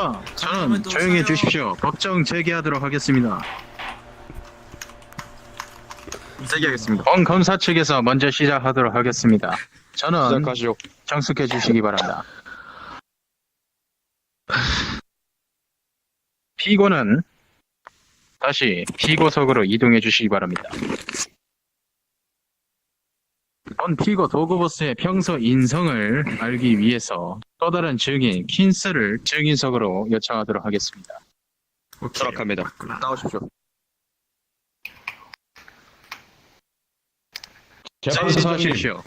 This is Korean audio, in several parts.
자, 저는 조용히 해 주십시오. 법정 제기하도록 하겠습니다. 제기하겠습니다. 본 검사 측에서 먼저 시작하도록 하겠습니다. 저는 시작하시오. 정숙해 주시기 바랍니다. 피고는 다시 피고석으로 이동해 주시기 바랍니다. 본 피고 도그보스의 평소 인성을 알기 위해서 또 다른 증인 킨스를 증인석으로 요청하도록 하겠습니다. 수락합니다. 나오십시오. 재판장님, 선서하십시오.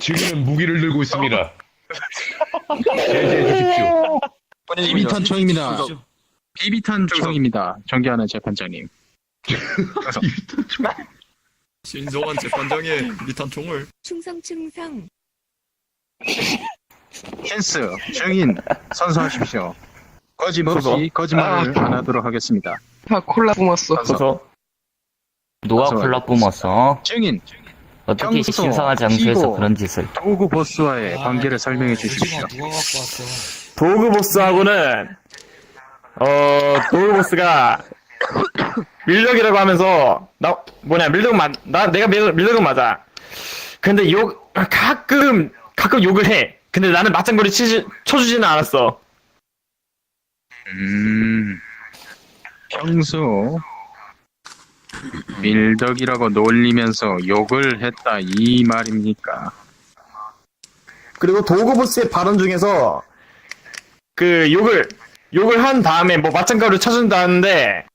증인은 무기를 들고 있습니다. 제지해 주십시오. 비비탄 총입니다. 비비탄 총입니다. 존경하는 재판장님. 신성한 재판장의 미탄총을 충성 충성 캔스 증인 선서하십시오. 거짓 없이 선서. 거짓말을 안 하도록 하겠습니다. 아 콜라 뿜었어. 선서. 누가. 콜라 뿜었어? 증인 어떻게 평소 신성한 장소에서 피고. 그런 짓을? 도구 보스와의 관계를 설명해 주십시오. 도그 보스하고는 어 도그 보스가 밀덕이라고 하면서 나 뭐냐 밀덕 맞나 내가 밀, 밀덕은 맞아. 근데 욕 가끔 가끔 욕을 해. 근데 나는 맞장구리 치지 쳐주지는 않았어. 음, 평소 밀덕이라고 놀리면서 욕을 했다 이 말입니까? 그리고 도그 보스의 발언 중에서 그 욕을 욕을 한 다음에 뭐 맞장구를 쳐준다는데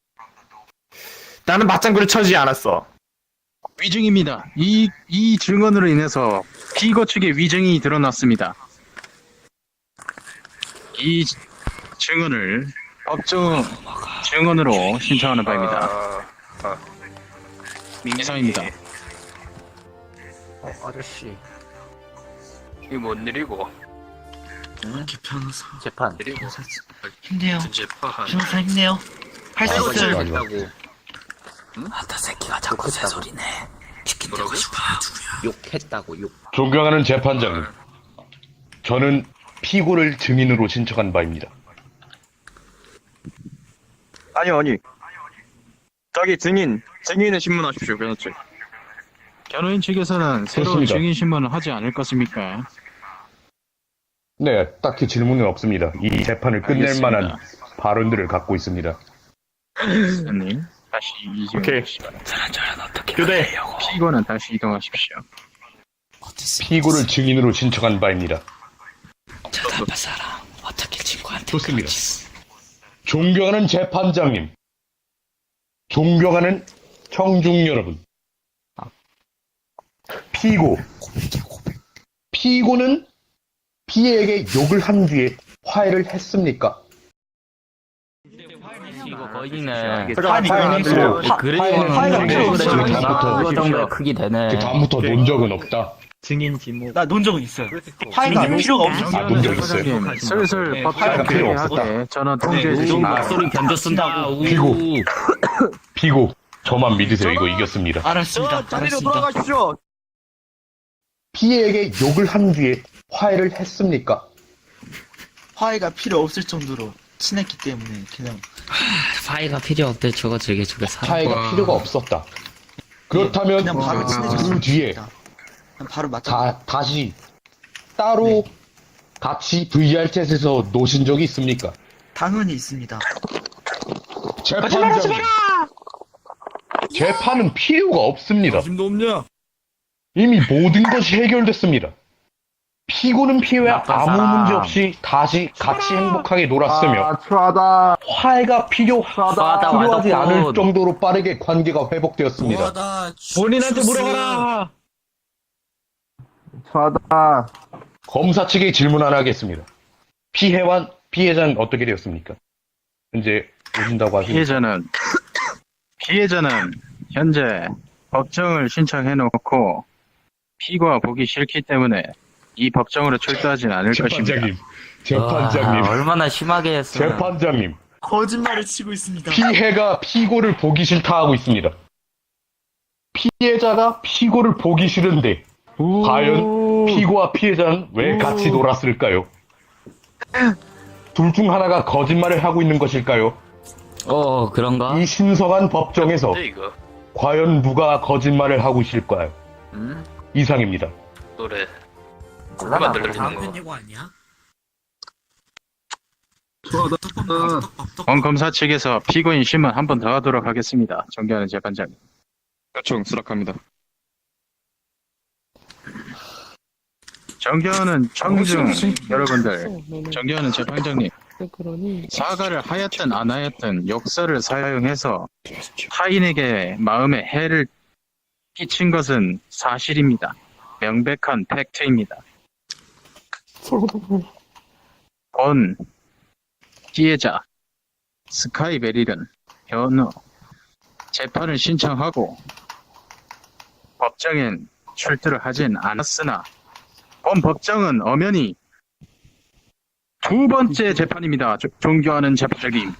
나는 맞장구를 쳐주지 않았어. 위증입니다. 이, 이 증언으로 인해서 피고 측의 위증이 드러났습니다. 이 증언을 법정 증언으로 신청하는 바입니다. 이상입니다. 아저씨 이거 뭔 일이고? 재판 일이고? 힘내요 재판. 변호사 힘내요 할수 있어요 있다고. 아따 새끼가 자꾸 새소리네 치킨 뭐라고? 욕했다고 욕 존경하는 재판장님, 저는 피고를 증인으로 신청한 바입니다. 아니요, 아니. 저기 증인, 증인의 신문하십시오, 변호 측. 변호인 측에서는 새로운. 증인 신문을 하지 않을 것입니까? 네, 딱히 질문은 없습니다. 이 재판을 끝낼 알겠습니다. 만한 발언들을 갖고 있습니다. 선생님, 다시 이동해 오케이. 저런 어떻게 교대. 피고는 다시 이동하십시오. 피고를 증인으로 신청한 바입니다. 저 나쁜 사람 어떻게 친구한테 좋습니다. 존경하는 재판장님, 존경하는 청중 여러분, 피고, 피고는 피해에게 욕을 한 뒤에 화해를 했습니까? 이거 거기는 화해는 했어요. 그래요. 화해는 필요 없어요. 그 정도의 크기 되네. 그 다음부터 논 적은 없다. 나논 적은 있어요 증인 필요가 없어 아, 논적 있어요. 슬슬 네, 화해가 필요 없었다. 통제해 주시기 바랍니다. 목소리 변조 쓴다고. 피고. 피고, 저만 믿으세요. 이거 이겼습니다. 알았습니다 알았습니다 피해에게 욕을 한 뒤에 화해를 했습니까? 화해가 필요 없을 정도로 친했기 때문에 그냥 화해가 필요 없대. 저거 저게 저게 사람. 화해가 필요가 없었다. 그렇다면 그냥 바로 그 친해졌습니다. 뒤에 그냥 바로 맞자. 다, 다시 따로 같이 VR챗에서 노신 적이 있습니까? 당연히 있습니다. 재판장님. 재판은 필요가 없습니다. 힘도 없냐? 이미 모든 것이 해결됐습니다. 피고는 피해와 나쁜 아무 사람. 문제 없이 다시 같이 행복하게 놀았으며 아, 추하다. 화해가 필요, 수하다, 필요하지. 않을 정도로 빠르게 관계가 회복되었습니다. 본인한테 물어봐라. 추하다. 검사 측에 질문 하나 하겠습니다. 피해와 피해자는 어떻게 되었습니까? 현재 오신다고 하시니까 피해자는 피해자는 현재 법정을 신청해 놓고 피고가 보기 싫기 때문에 이 법정으로 출두하진 않을 것입니다. 재판장님, 재판장님, 와, 얼마나 심하게 했어. 재판장님, 거짓말을 치고 있습니다. 피해가 피고를 보기 싫다 하고 있습니다. 피해자가 피고를 보기 싫은데 과연 피고와 피해자는 왜 같이 놀았을까요? 둘 중 하나가 거짓말을 하고 있는 것일까요? 어, 그런가? 이 신성한 법정에서 네, 이거. 과연 누가 거짓말을 하고 있을까요? 음? 이상입니다. 노래. 그만 들리는 거. 이거 아니야? 본 검사 측에서 피고인 신문 한번 더 하도록 하겠습니다. 존경하는 재판장님. 요청 수락합니다. 존경하는 청중 여러분들, 존경하는 재판장님. 사과를 하였든 안 하였든 욕설을 사용해서 타인에게 마음에 해를 끼친 것은 사실입니다. 명백한 팩트입니다. 본 피해자 스카이 베릴은 현우 재판을 신청하고 법정엔 출두를 하진 않았으나 본 법정은 엄연히 두 번째 재판입니다. 조- 존경하는 재판장님.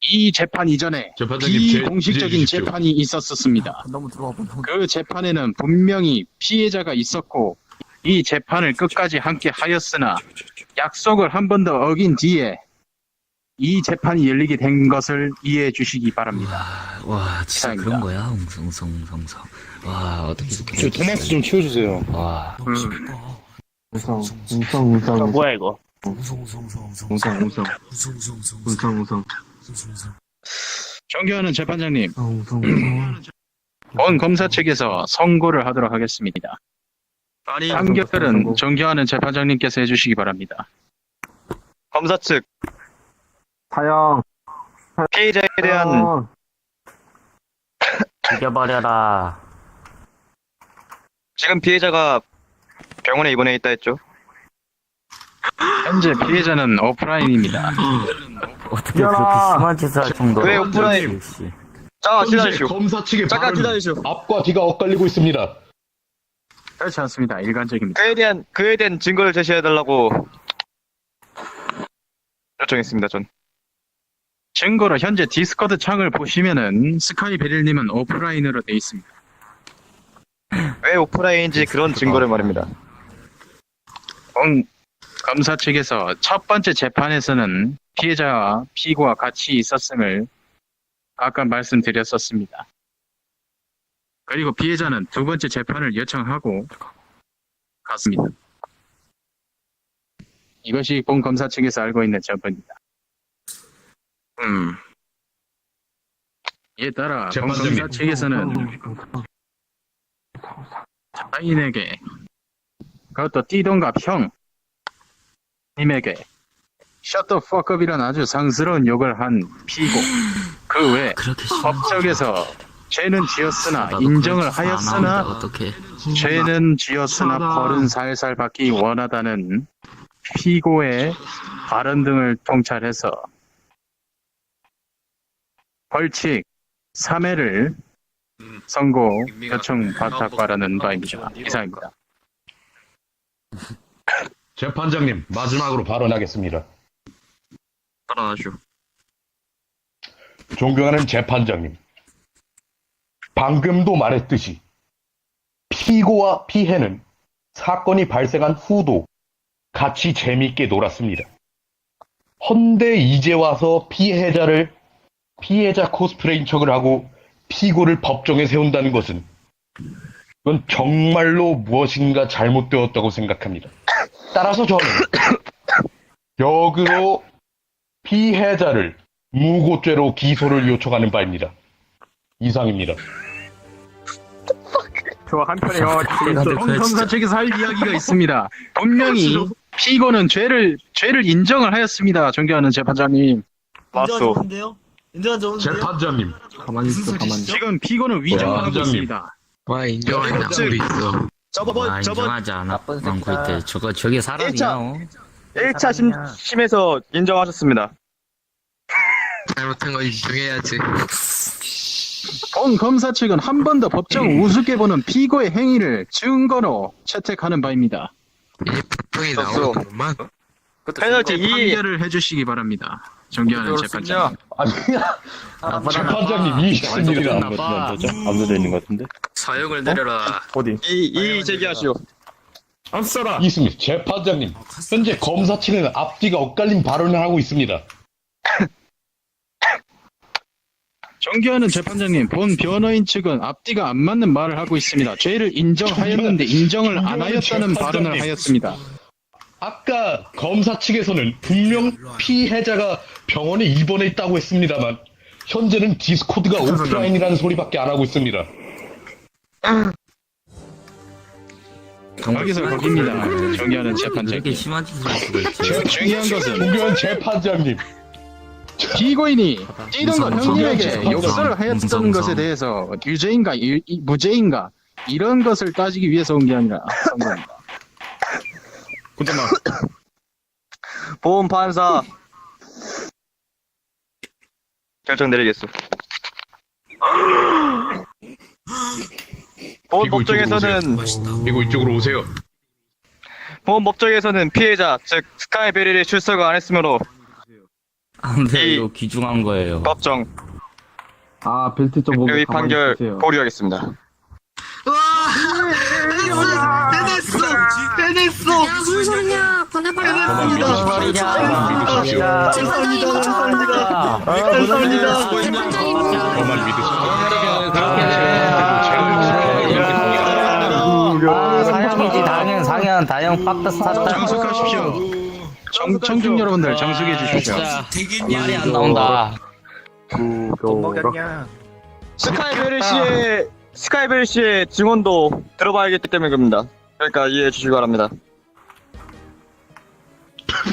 이 재판 이전에 재판장님, 비공식적인. 재판이 있었었습니다. 너무 들어와 본그 재판에는 분명히 피해자가 있었고 이 재판을 끝까지 함께 하였으나 약속을 한 번 더 어긴 뒤에 이 재판이 열리게 된 것을 이해해 주시기 바랍니다. 와, 진짜 이상입니다. 그런 거야? 웅성웅성웅성. 와, 어떻게 이렇게. 토마스 좀 치워주세요. 와, 우성 우성 우성 뭐야, 이거? 우성 우성 우성 우성 우성 존경하는 재판장님, 우성 본 검사 측에서 선고를 하도록 하겠습니다. 아니, 판결은 존경하는 재판장님께서 해주시기 바랍니다. 검사 측 사형 피해자에 대한 죽여버려라. 지금 피해자가 병원에 입원해 있다 했죠. 현재 피해자는 오프라인입니다. 어떻게 그렇게 심한 짓을 할 정도로. 왜 오프라인? 자, 기다리시오. 검사 측의 잠깐 발언 기다리시오. 앞과 뒤가 엇갈리고 있습니다. 그렇지 않습니다. 일관적입니다. 그에 대한 그에 대한 증거를 제시해 달라고 요청했습니다. 전. 증거로 현재 디스코드 창을 보시면은 스카이 베릴님은 오프라인으로 돼 있습니다. 왜 오프라인인지 그런 증거를 말입니다. 본 검사 측에서 첫 번째 재판에서는 피해자와 피고와 같이 있었음을 아까 말씀드렸었습니다. 그리고 피해자는 두 번째 재판을 요청하고 갔습니다. 이것이 본 검사 측에서 알고 있는 전부입니다. 음. 이에 따라 본. 검사 측에서는 타인에게 그것도 띠동갑 형 님에게 셔터 퍼컵이란 아주 상스러운 욕을 한 피고 그 외 법정에서 죄는 지었으나 나도 인정을 안 하였으나. 죄는 지었으나 벌은 살살 받기 원하다는 피고의 발언 등을 통찰해서 벌칙 3회를 선고 요청 받았바라는 바입니다. 이상입니다. 재판장님, 마지막으로 발언하겠습니다. 발언하시오. 존경하는 재판장님. 방금도 말했듯이 피고와 피해는 사건이 발생한 후도 같이 재밌게 놀았습니다. 헌데 이제 와서 피해자를 피해자 코스프레인 척을 하고 피고를 법정에 세운다는 것은 이건 정말로 무엇인가 잘못되었다고 생각합니다. 따라서 저는 역으로 피해자를 무고죄로 기소를 요청하는 바입니다. 이상입니다. 저 영화 그게 검사 진짜 측에서 할 이야기가 있습니다. 분명히 피고는 죄를 죄를 인정을 하였습니다. 존경하는 재판장님. 맞소. 인데요 인정한 적 없는데요? 재판장님, 가만히 있어 가만히 지금 피고는 위장을 하고 재판장님. 있습니다. 와 인정하는 나무도 있어 저번 아, 저번 인정하지 않아. 않고 있대. 저거, 저게 사람이야. 일차. 어? 1차 심, 심에서 인정하셨습니다. 잘못한 거 인정해야지 본 검사 측은 한 번 더 법정 우습게 보는 피고의 행위를 증거로 채택하는 바입니다. 이 썼어. 나오는구만 페널티 2. 판결을 해주시기 바랍니다. 존경하는 재판장님. 아니, 재판장님 이 있습니다. 나빠. 사형을 내려라. 어디? 이, 이 제기하시오. 앞서라. 있습니다. 재판장님, 현재 검사 측은 앞뒤가 엇갈린 발언을 하고 있습니다. 존경하는 재판장님, 본 변호인 측은 앞뒤가 안 맞는 말을 하고 있습니다. 죄를 인정하였는데 인정을 안 하였다는 발언을 하였습니다. 아까 검사 측에서는 분명 피해자가 병원에 입원해 있다고 했습니다만 현재는 디스코드가 오프라인이라는 소리밖에 안 하고 있습니다. 거기서 재판장님. 이렇게 심하게 할 수가 있지? 중요한 것은 조교현 재판장님, 피고인이 찌른거 형님에게. 욕설을 하였다는 무서워. 것에 대해서 유죄인가 유- 이- 무죄인가 이런 것을 따지기 위해서 온 게 아니라 한 겁니다. 군대만. 보험 판사 결정 내리겠소. 보험 이거 이쪽으로 법정에서는 이거 이쪽으로 오세요. 보험 법정에서는 피해자 즉 스카이 베리를 출석을 안 했으므로 안돼 이- 이거 귀중한 거예요. 법정 아 벨트 좀 보고 가만히 판결 있으세요. 보류하겠습니다. 해냈어! 해냈어! 무슨 소리냐 보내버려 믿으십시오. 감사합니다, 감사합니다. 감사합니다. 저만 믿으십시오. 아 사형이지 당연 상현 다형 팍다 스타트. 정숙하십시오. 정, 청중 여러분들 정숙해 주십시오. 말이 안 나온다. 스카이베리 씨의 스카이베리 씨의 증언도 들어봐야겠기 때문에 그럽니다. 그러니까 이해해 주시기 바랍니다.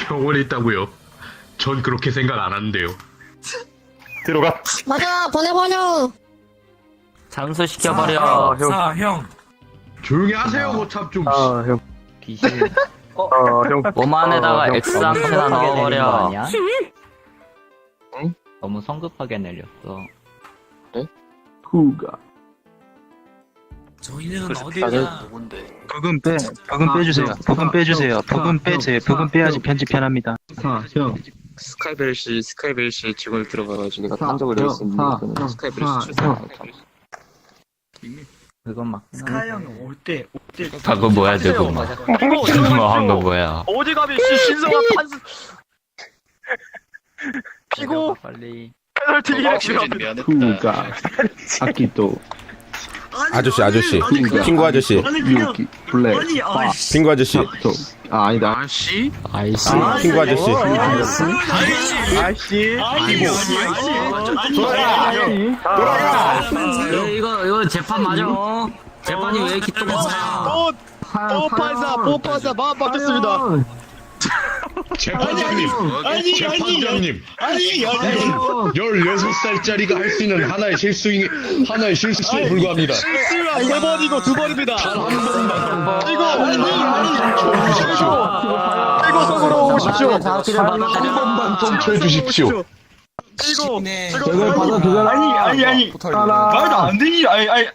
병원에 있다고요? 전 그렇게 생각 안 하는데요. 들어가. 맞아 보내버려 장수 시켜버려. 조용히 하세요, 뭐참 좀. 귀신. 오만에다가 X 한테나 넣어버려. 너무 성급하게 내렸어. 후가 저희는 어디가 누군데? 부금 빼, 부금 빼주세요. 부금 빼주세요. 부금 빼세요. 부금 빼야지 편집 편합니다. 사 형 스카이베리 씨 스카이베리 씨 증언을 들어봐가지고 내가 사, 탐정을 형, 내렸습니다. 사, 형, 스카이베리 사, 씨 출석. 그건 막. 스카이 형이 올 때, 올 때. 방금 뭐야 저거 막. 뭐한거 뭐야. 어디 가면 씨 신성한 판사 피고 빨리. 페널티 어, 이렉션. 후가 아키토 아저씨, 아저씨. 아니, 그냥- 핑구 아저씨. 아니, 그냥. 유키 블랙 아니, 파 아이씨. 핑구 아저씨. 삭토 아 아니다 아씨? 아이씨. 핑구 아저씨. 아이씨. 아니, 아니, 이거 이거 이거 재판 맞아. 재판이 왜 이렇게 또 많아? 보판사 보판사 마음 바뀌었습니다. 재판장님, 아니, 재판장님, 아니, 아니. 16살짜리가 할 수 있는 하나의 실수, 하나의 실수에 불과합니다. 실수가 세 번이고 두 번입니다. 이거 아니 아니 이거 속으로 오십시오. 한 번만 좀 쳐주십시오. 이거 제발 받아주잖아 아니, 아니, 아니. 말도 안 되니, 아니, 아니.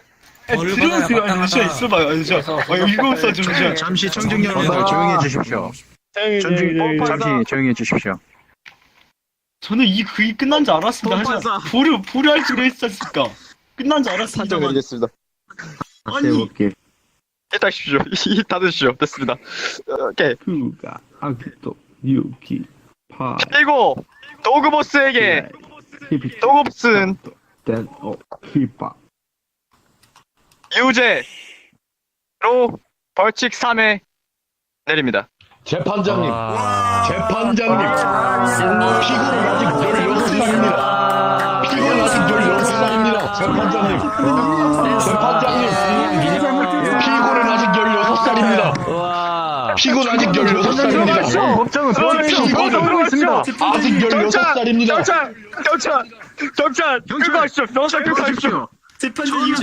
아니, 잠시만 있어봐요. 아니, 저, 아, 이거 없어, 잠시만. 잠시 청중 여러분들 조용히 해 주십시오. 전중, 잠시 조용히 해 주십시오. 저는 이 그이 끝난 줄 알았습니다. 항상 보류, 보류할 줄 했었으니까. 끝난 줄 알았습니다. 판정 내리겠습니다. 아니, 해볼게 일단 십시오. 이 닫으십시오. 됐습니다. 오케이. 후가 아키토 유키 파 그리고 도그보스에게 히비 도그보스는 댄어 히파 유죄로 벌칙 3회 내립니다. 재판장님, 와. 재판장님. 피고는 아직 16살입니다. 피고는 아직 16살입니다. 재판장님. 재판장님. 피고는 아직 16살입니다. 와. 피고는 아직 16살입니다. 법정은 피고는 있습니다. 아직 16살입니다. 경찰! 경찰! 경찰! 교육하십시오! 경찰 교육하십시오! 재판장님, 이거 잘못했습니다, 재판장님.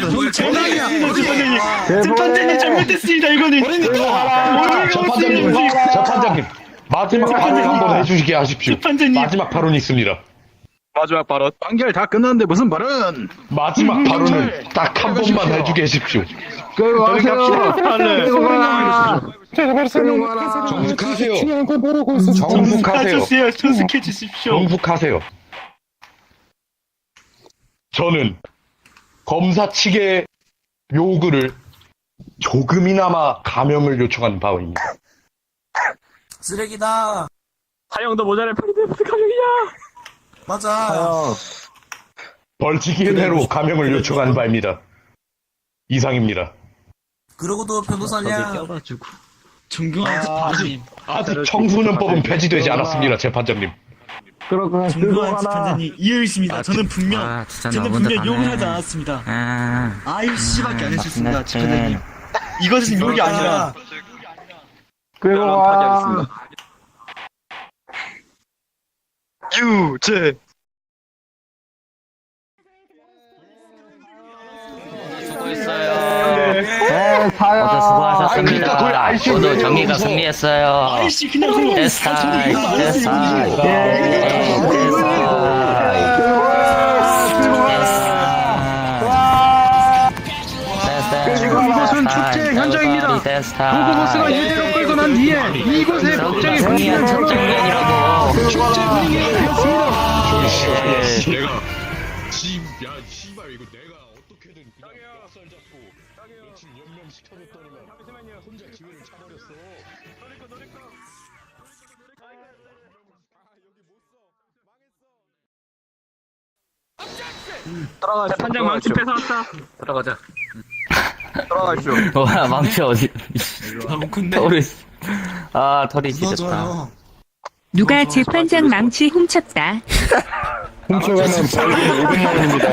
재판장님, 잘못했습니다, 이거는. 재판장님, 재판장님. 마지막 발언 한번 해주시게 하십시오. 재판장님. 마지막 발언이 있습니다. 마지막 발언. 판결 다 끝났는데 무슨 발언? 마지막 발언을 딱 한 번만 해주게 하십시오. 가라 정숙하세요. 정숙하세요. 주십시오. 정숙하세요. 저는 검사 측의 요구를 조금이나마 감염을 요청한 바입니다. 쓰레기다. 하영도 모자를 팔는데 무슨 가격이냐? 맞아. 벌칙의 대로 감염을 요청한 바입니다. 이상입니다. 그러고도 변호사냐? 존경하는 재판장님. 아직 청소년법은 폐지되지 않았습니다, 재판장님. 그러고 존경하는 재판장님 이해 있습니다. 저는 분명 아, 진짜 저는 분명 욕을. 하지 않았습니다. 아. 아이 씨밖에 안 했었습니다, 나 재판장님. 이것은 욕이 아니라 그리고 와. 와. 유제. 수고했어요. 네, 사요. 모두 수고하셨습니다. 아이, 그러니까 그걸 모두 알지, 정의가 무서워. 승리했어요. 아이씨 그냥 그냥 데스타이, 이거 안 했어요, 데스타이, 이거. 지금 이곳은 축제 현장입니다. 도그보스가 이대로 끌고 난 뒤에 복장의 분위기를 승리한 첫 장면이라고. 축제 분위기가 되었습니다. 내가 지, 야, 잡고 며칠 연명 시켜줬더니만 혼자 기회를 차버렸어. 따라가시오. 재판장 망치 뺏어왔다. 들어가자. 따라가시오. 와, 망치 어디. 털이. 아, 털이 찢었다. 누가 재판장 망치 훔쳤다. 훔쳐가면 벌금 500만 원입니다.